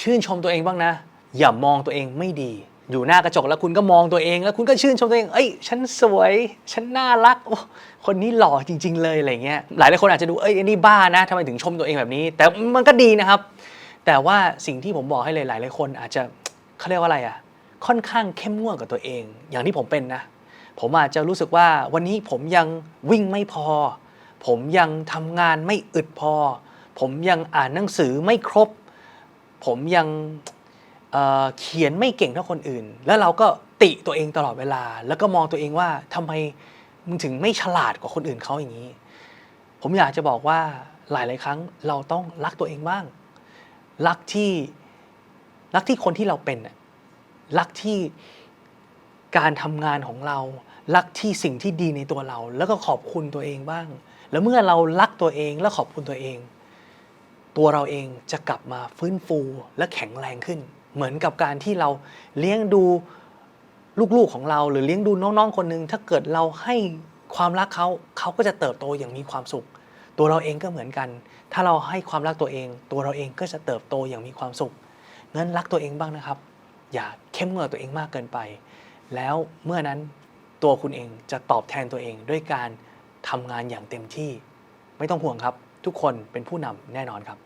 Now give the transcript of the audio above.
ชื่นชมตัวเองบ้างนะ อย่ามองตัวเองไม่ดี อยู่หน้ากระจกแล้วคุณก็มองตัวเอง แล้วคุณก็ชื่นชมตัวเอง เอ้ย ฉันสวย ฉันน่ารักโอ้คนนี้หล่อจริง ๆ เลยอะไรเงี้ยหลายหลายคนอาจจะดูเอ้ยอันนี้บ้านะทำไมถึงชมตัวเองแบบนี้ แต่มันก็ดีนะครับ แต่ว่าสิ่งที่ผมบอกให้เลยหลายหลายคนอาจจะเขาเรียกว่าอะไรอะค่อนข้างเข้มงวดกับตัวเอง อย่างที่ผมเป็นนะ ผมอาจจะรู้สึกว่าวันนี้ผมยังวิ่งไม่พอ ผมยังทำงานไม่อึดพอ ผมยังอ่านหนังสือไม่ครบ ผมยังเเขียนไม่เก่งเท่าคนอื่น แล้วเราก็ติตัวเองตลอดเวลา แล้วก็มองตัวเองว่าทำไมมึงถึงไม่ฉลาดกว่าคนอื่นเขาอย่างนี้ ผมอยากจะบอกว่าหลาย ๆ ครั้งเราต้องรักตัวเองบ้าง รักที่รักที่คนที่เราเป็นน่ะรักที่การทำงานของเรา รักที่สิ่งที่ดีในตัวเรา แล้วก็ขอบคุณตัวเองบ้าง แล้วเมื่อเรารักตัวเองและขอบคุณตัวเอง ตัวเราเองจะกลับมาฟื้นฟูและแข็งแรงขึ้น เหมือนกับการที่เราเลี้ยงดูลูกๆของเรา หรือเลี้ยงดูน้องๆคนหนึ่งถ้าเกิดเราให้ความรักเขาเขาก็จะเติบโตอย่างมีความสุข ตัวเราเองก็เหมือนกัน ถ้าเราให้ความรักตัวเอง ตัวเราเองก็จะเติบโตอย่างมีความสุขงั้นรักตัวเองบ้างนะครับ อย่าเข้มงวดตัวเองมากเกินไป แล้วเมื่อนั้นตัวคุณเองจะตอบแทนตัวเองด้วยการทำงานอย่างเต็มที่ ไม่ต้องห่วงครับ ทุกคนเป็นผู้นำแน่นอนครับ